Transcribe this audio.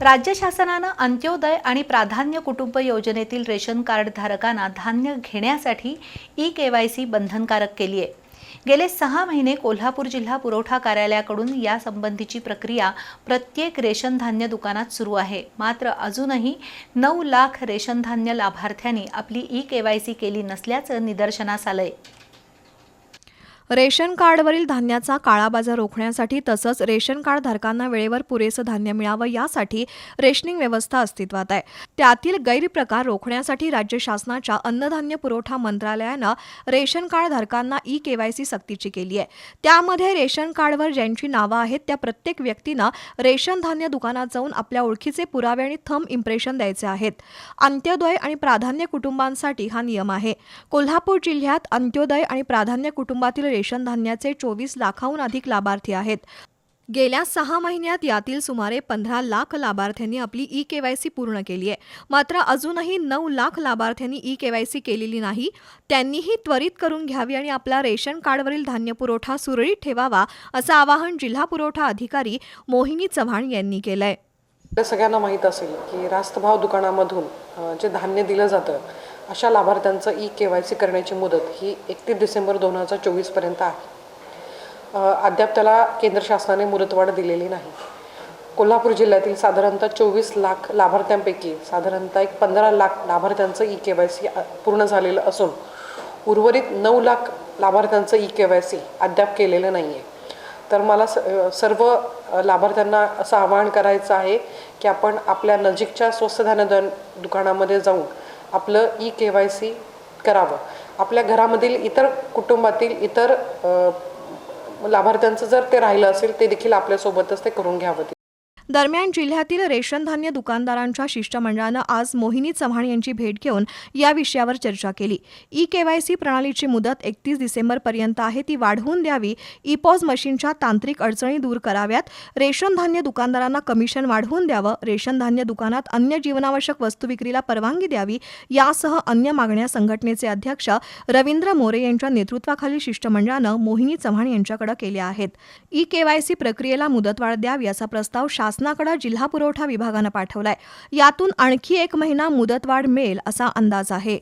राज्य शासनानं अंत्योदय आणि प्राधान्य कुटुंब योजनेतील रेशन कार्ड धारकांना धान्य घेण्यासाठी ई के वाय सी बंधनकारक केली आहे. गेले सहा महिने कोल्हापूर जिल्हा पुरवठा कार्यालयाकडून यासंबंधीची प्रक्रिया प्रत्येक रेशन धान्य दुकानात सुरू आहे. मात्र अजूनही नऊ लाख रेशन धान्य लाभार्थ्यांनी आपली ई के वाय सी केली नसल्याचं निदर्शनास आलंय. रेशन कार्डवरील धान्याचा काळाबाजार रोखण्यासाठी तसंच रेशन कार्ड धारकांना वेळेवर पुरेसं धान्य मिळावं यासाठी रेशनिंग व्यवस्था अस्तित्वात आहे. त्यातील गैरप्रकार रोखण्यासाठी राज्य शासनाच्या अन्नधान्य पुरवठा मंत्रालयानं रेशन कार्ड धारकांना ई केवायसी सक्तीची केली आहे. त्यामध्ये रेशन कार्डवर ज्यांची नावं आहेत त्या प्रत्येक व्यक्तीनं रेशन धान्य दुकानात जाऊन आपल्या ओळखीचे पुरावे आणि थंब इम्प्रेशन द्यायचे आहेत. अंत्योदय आणि प्राधान्य कुटुंबांसाठी हा नियम आहे. कोल्हापूर जिल्ह्यात अंत्योदय आणि प्राधान्य कुटुंबातील रेशन धान्याचे चोवीस लाखाहून अधिक लाभार्थी आहेत. गेल्या सहा महिन्यात यातील सुमारे पंधरा लाख लाभार्थ्यांनी आपली ई केवायसी पूर्ण केली आहे. मात्र अजूनही नऊ लाख लाभार्थ्यांनी ई केवायसी केलेली नाही. त्यांनीही त्वरित करून घ्यावी आणि आपला रेशन कार्डवरील धान्य पुरवठा सुरळीत ठेवावा असं आवाहन जिल्हा पुरवठा अधिकारी मोहिनी चव्हाण यांनी केलंय. सगळ्यांना माहीत असेल की रास्त भाव दुकानामधून जे धान्य दिलं जातं अशा लाभार्थ्यांचं ई के वाय सी करण्याची मुदत ही एकतीस डिसेंबर दोन हजार चोवीसपर्यंत आहे. अद्याप त्याला केंद्र शासनाने मुदतवाढ दिलेली नाही. कोल्हापूर जिल्ह्यातील साधारणतः चोवीस लाख लाभार्थ्यांपैकी साधारणतः एक पंधरा लाख लाभार्थ्यांचं ई के वाय सी पूर्ण झालेलं असून उर्वरित नऊ लाख लाभार्थ्यांचं ई के वाय सी अद्याप केलेलं नाही आहे तर मला स सर्व लाभार्थ्यांना असं आवाहन करायचं आहे की आपण आपल्या नजीकच्या स्वस्त धान्य दुकानामध्ये जाऊन आपलं ई के वाय सी करावं. आपल्या घरामधील इतर कुटुंबातील इतर लाभार्थ्यांचं जर ते राहिलं असेल ते देखील आपल्यासोबतच ते करून घ्यावं दरम्यान जिल्ह्यातील रेशन धान्य दुकानदारांच्या शिष्टमंडळानं आज मोहिनी चव्हाण यांची भेट घेऊन या विषयावर चर्चा केली. ई केवायसी प्रणालीची मुदत एकतीस डिसेंबरपर्यंत आहे ती वाढवून द्यावी. ई पॉज मशीनच्या तांत्रिक अडचणी दूर कराव्यात. रेशन धान्य दुकानदारांना कमिशन वाढवून द्यावं. रेशन धान्य दुकानात अन्य जीवनावश्यक वस्तू विक्रीला परवानगी द्यावी यासह अन्य मागण्या संघटनेचे अध्यक्ष रवींद्र मोरे यांच्या नेतृत्वाखालील शिष्टमंडळानं मोहिनी चव्हाण यांच्याकडे केल्या आहेत. ई केवायसी प्रक्रियेला मुदतवाढ द्यावी असा प्रस्ताव शासनाकडे जिल्हा पुरवठा विभागानं पाठवलाय. यातून आणखी एक महिना मुदतवाढ मिळेल असा अंदाज आहे.